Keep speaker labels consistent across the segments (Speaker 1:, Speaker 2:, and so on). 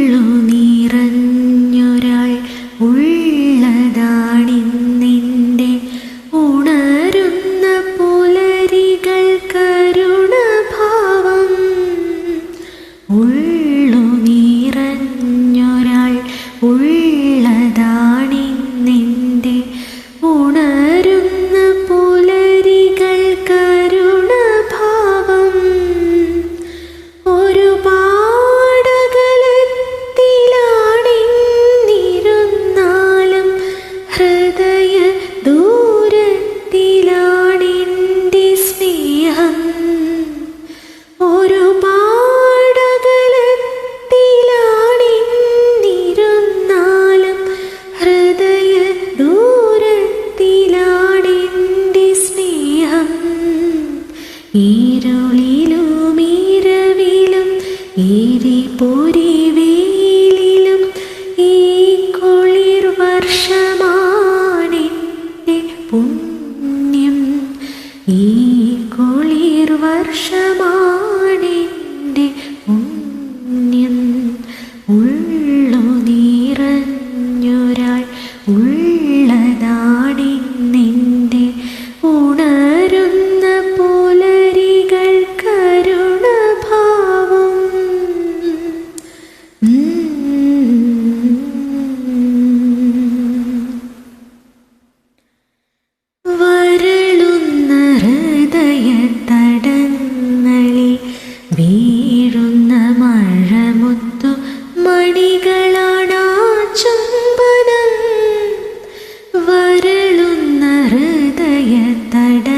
Speaker 1: ഉള്ളു നിറഞ്ഞൊരാൾ ഈരുളിലും ഈരവിലും പോരി പൊരിവേലിലും ഈ കുളിർ വർഷമാണെന്റെ പുണ്യം. ഈ കുളിർ വർഷമാണെന്റെ தட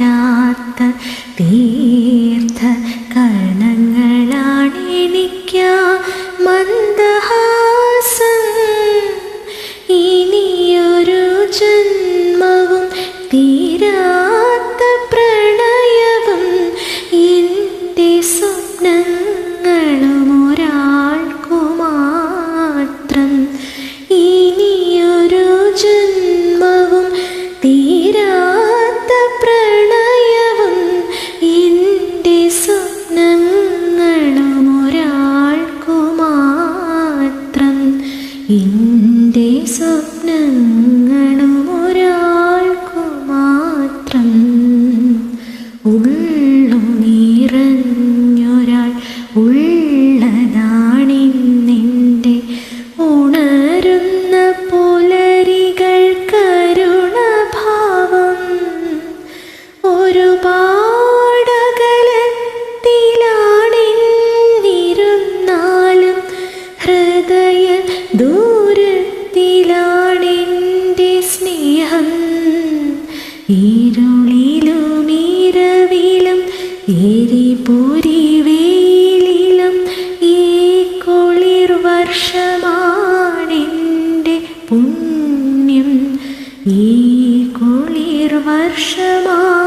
Speaker 1: വറ്റാത്ത തീർത്ഥ കണങ്ങളാണെനിക്ക സ്വപ്നങ്ങളും ഒരാൾക്കു മാത്രം എന്റെ മാത്രം ഉള്ളു ഇരുളിലും ഈരവിലും എരിപൊരി വെയിലും ഈ കുളിർ വർഷമാണെന്റെ പുണ്യം. ഈ കുളിർ വർഷമാ